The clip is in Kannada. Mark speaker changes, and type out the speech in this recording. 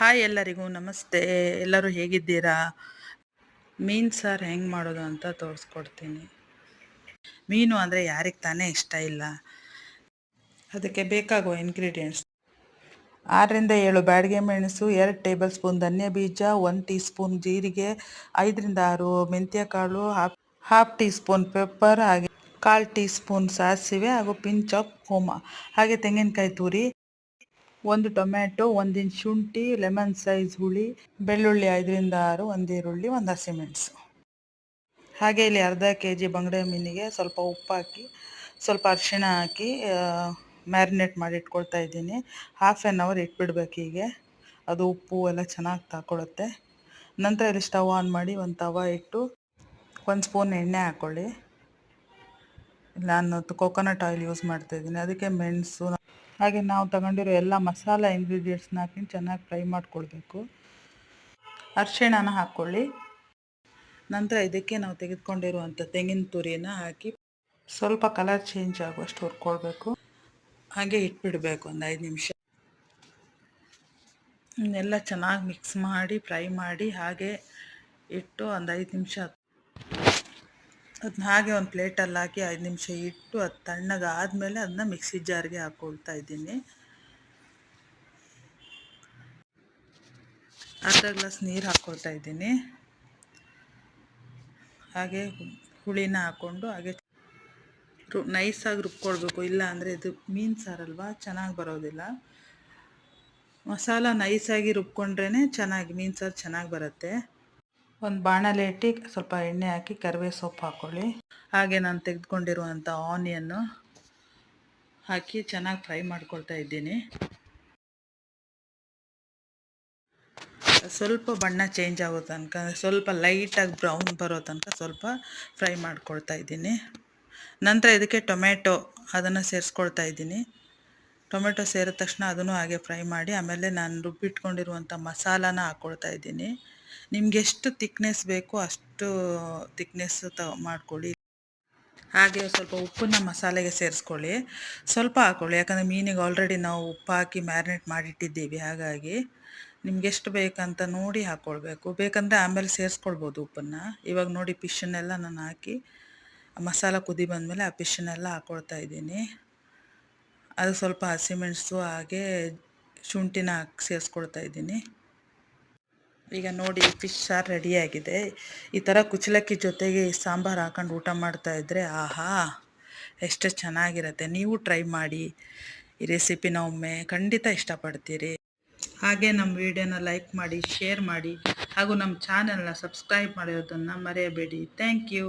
Speaker 1: ಹಾಯ್ ಎಲ್ಲರಿಗೂ, ನಮಸ್ತೆ. ಎಲ್ಲರೂ ಹೇಗಿದ್ದೀರಾ? ಮೀನು ಸಾರು ಹೆಂಗೆ ಮಾಡೋದು ಅಂತ ತೋರಿಸ್ಕೊಡ್ತೀನಿ. ಮೀನು ಅಂದರೆ ಯಾರಿಗೆ ತಾನೇ ಇಷ್ಟ ಇಲ್ಲ. ಅದಕ್ಕೆ ಬೇಕಾಗುವ ಇನ್ಗ್ರೀಡಿಯೆಂಟ್ಸ್ ಆರರಿಂದ ಏಳು ಬ್ಯಾಡಿಗೆ ಮೆಣಸು, ಎರಡು ಟೇಬಲ್ ಸ್ಪೂನ್ ಧನ್ಯ ಬೀಜ, ಒಂದು ಟೀ ಸ್ಪೂನ್ ಜೀರಿಗೆ, ಐದರಿಂದ ಆರು ಮೆಂತ್ಯ ಕಾಳು half half teaspoon pepper, ಹಾಗೆ ಕಾಲು ಟೀ ಸ್ಪೂನ್ ಸಾಸಿವೆ ಹಾಗೂ ಪಿಂಚ್ ಆಫ್ ಹೋಮ. ಹಾಗೆ ತೆಂಗಿನಕಾಯಿ ತುರಿ ಒಂದು ಟೊಮ್ಯಾಟೊ ಒಂದಿನ ಶುಂಠಿ, ಲೆಮನ್ ಸೈಜ್ ಹುಳಿ, ಬೆಳ್ಳುಳ್ಳಿ ಐದರಿಂದ ಆರು, ಒಂದು ಈರುಳ್ಳಿ, ಒಂದು ಹಸಿಮೆಣಸು ಹಾಗೆ ಇಲ್ಲಿ ಅರ್ಧ ಕೆ ಜಿ ಬಂಗಡೆ ಮೀನಿಗೆ ಸ್ವಲ್ಪ ಉಪ್ಪು ಹಾಕಿ, ಸ್ವಲ್ಪ ಅರಿಶಿಣ ಹಾಕಿ ಮ್ಯಾರಿನೇಟ್ ಮಾಡಿ ಇಟ್ಕೊಳ್ತಾ ಇದ್ದೀನಿ. ಹಾಫ್ ಆ್ಯನ್ ಅವರ್ ಇಟ್ಬಿಡ್ಬೇಕು ಹೀಗೆ. ಅದು ಉಪ್ಪು ಎಲ್ಲ ಚೆನ್ನಾಗಿ ತಾಕೊಳ್ಳುತ್ತೆ ನಂತರ ಇಲ್ಲಿ ಸ್ಟವ್ ಆನ್ ಮಾಡಿ ಒಂದು ತವ ಇಟ್ಟು ಒಂದು ಸ್ಪೂನ್ ಎಣ್ಣೆ ಹಾಕ್ಕೊಳ್ಳಿ ನಾನು ಕೊಕೊನಟ್ ಆಯಿಲ್ ಯೂಸ್ ಮಾಡ್ತಾಯಿದ್ದೀನಿ ಅದಕ್ಕೆ ಮೆಣಸು ಹಾಗೆ ನಾವು ತಗೊಂಡಿರೋ ಎಲ್ಲ ಮಸಾಲ ಇಂಗ್ರೀಡಿಯೆಂಟ್ಸ್ನ ಹಾಕಿ ಚೆನ್ನಾಗಿ ಫ್ರೈ ಮಾಡ್ಕೊಳ್ಬೇಕು. ಅರಿಶಿಣನ ಹಾಕ್ಕೊಳ್ಳಿ. ನಂತರ ಇದಕ್ಕೆ ನಾವು ತೆಗೆದುಕೊಂಡಿರುವಂಥ ತೆಂಗಿನ ತುರಿನ ಹಾಕಿ ಸ್ವಲ್ಪ ಕಲರ್ ಚೇಂಜ್ ಆಗುವಷ್ಟು ಹುರ್ಕೊಳ್ಬೇಕು. ಹಾಗೆ ಇಟ್ಬಿಡಬೇಕು ಒಂದು ಐದು ನಿಮಿಷ. ಎಲ್ಲ ಚೆನ್ನಾಗಿ ಮಿಕ್ಸ್ ಮಾಡಿ ಫ್ರೈ ಮಾಡಿ, ಹಾಗೆ ಇಟ್ಟು ಒಂದು ಐದು ನಿಮಿಷ ಅದನ್ನ ಹಾಗೆ ಒಂದು ಪ್ಲೇಟಲ್ಲಿ ಹಾಕಿ ಐದು ನಿಮಿಷ ಇಟ್ಟು ಅದು ತಣ್ಣಗಾದಮೇಲೆ ಅದನ್ನ ಮಿಕ್ಸಿ ಜಾರ್ಗೆ ಹಾಕ್ಕೊಳ್ತಾ ಇದ್ದೀನಿ. ಅರ್ಧ ಗ್ಲಾಸ್ ನೀರು ಹಾಕ್ಕೊಳ್ತಾ ಇದ್ದೀನಿ. ಹಾಗೆ ಹುಳಿನ ಹಾಕ್ಕೊಂಡು ಹಾಗೆ ರು ನೈಸಾಗಿ ರುಬ್ಕೊಳ್ಬೇಕು. ಇಲ್ಲ ಅಂದರೆ ಇದು ಮೀನು ಸಾರಲ್ವಾ? ಚೆನ್ನಾಗಿ ಬರೋದಿಲ್ಲ. ಮಸಾಲ ನೈಸಾಗಿ ರುಬ್ಕೊಂಡ್ರೇ ಚೆನ್ನಾಗಿ ಮೀನು ಸಾರು ಚೆನ್ನಾಗಿ ಬರುತ್ತೆ. ಒಂದು ಬಾಣಲೆ ಇಟ್ಟು ಸ್ವಲ್ಪ ಎಣ್ಣೆ ಹಾಕಿ ಕರಿವೇ ಸೊಪ್ಪು ಹಾಕ್ಕೊಳ್ಳಿ ಹಾಗೆ ನಾನು ತೆಗೆದುಕೊಂಡಿರುವಂಥ ಆನಿಯನ್ನು ಹಾಕಿ ಚೆನ್ನಾಗಿ ಫ್ರೈ ಮಾಡ್ಕೊಳ್ತಾ ಇದ್ದೀನಿ. ಸ್ವಲ್ಪ ಬಣ್ಣ ಚೇಂಜ್ ಆಗೋ ತನಕ, ಸ್ವಲ್ಪ ಲೈಟಾಗಿ ಬ್ರೌನ್ ಬರೋ ತನಕ ಸ್ವಲ್ಪ ಫ್ರೈ ಮಾಡ್ಕೊಳ್ತಾ ಇದ್ದೀನಿ. ನಂತರ ಇದಕ್ಕೆ ಟೊಮೆಟೊ ಅದನ್ನು ಸೇರಿಸ್ಕೊಳ್ತಾ ಇದ್ದೀನಿ. ಟೊಮೆಟೊ ಸೇರಿದ ತಕ್ಷಣ ಅದನ್ನು ಹಾಗೆ ಫ್ರೈ ಮಾಡಿ ಆಮೇಲೆ ನಾನು ರುಬ್ಬಿಟ್ಕೊಂಡಿರುವಂಥ ಮಸಾಲಾನ ಹಾಕ್ಕೊಳ್ತಾ ಇದ್ದೀನಿ. ನಿಮ್ಗೆ ಎಷ್ಟು ತಿಕ್ನೆಸ್ ಬೇಕೋ ಅಷ್ಟು ತಿಕ್ನೆಸ್ ತ ಮಾಡ್ಕೊಳ್ಳಿ. ಹಾಗೆ ಸ್ವಲ್ಪ ಉಪ್ಪನ್ನ ಮಸಾಲೆಗೆ ಸೇರಿಸ್ಕೊಳ್ಳಿ. ಸ್ವಲ್ಪ ಹಾಕ್ಕೊಳ್ಳಿ ಯಾಕಂದರೆ ಮೀನಿಗೆ ಆಲ್ರೆಡಿ ನಾವು ಉಪ್ಪು ಹಾಕಿ ಮ್ಯಾರಿನೇಟ್ ಮಾಡಿಟ್ಟಿದ್ದೀವಿ. ಹಾಗಾಗಿ ನಿಮ್ಗೆ ಎಷ್ಟು ಬೇಕಂತ ನೋಡಿ ಹಾಕ್ಕೊಳ್ಬೇಕು ಬೇಕಂದರೆ ಆಮೇಲೆ ಸೇರಿಸ್ಕೊಳ್ಬೋದು ಉಪ್ಪನ್ನು. ಇವಾಗ ನೋಡಿ ಪಿಶನ್ನೆಲ್ಲ ನಾನು ಹಾಕಿ ಮಸಾಲ ಕುದಿ ಬಂದಮೇಲೆ ಆ ಪಿಶನ್ನೆಲ್ಲ ಹಾಕ್ಕೊಳ್ತಾ ಇದ್ದೀನಿ. ಅದು ಸ್ವಲ್ಪ ಹಸಿಮೆಣಸು ಹಾಗೆ ಶುಂಠಿನ ಹಾಕಿ ಸೇರಿಸ್ಕೊಳ್ತಾ ಇದ್ದೀನಿ. ಈಗ ನೋಡಿ ಫಿಶ್ ಸಾರು ರೆಡಿಯಾಗಿದೆ ಈ ಥರ ಕುಚಲಕ್ಕಿ ಜೊತೆಗೆ ಸಾಂಬಾರು ಹಾಕೊಂಡು ಊಟ ಮಾಡ್ತಾಯಿದ್ರೆ ಆಹಾ, ಎಷ್ಟು ಚೆನ್ನಾಗಿರುತ್ತೆ. ನೀವು ಟ್ರೈ ಮಾಡಿ, ಈ ರೆಸಿಪಿನ ಒಮ್ಮೆ ಖಂಡಿತ ಇಷ್ಟಪಡ್ತೀರಿ. ಹಾಗೆ ನಮ್ಮ ವಿಡಿಯೋನ ಲೈಕ್ ಮಾಡಿ ಶೇರ್ ಮಾಡಿ, ಹಾಗೂ ನಮ್ಮ ಚಾನೆಲ್ನ ಸಬ್ಸ್ಕ್ರೈಬ್ ಮಾಡೋದನ್ನು ಮರೆಯಬೇಡಿ. Thank you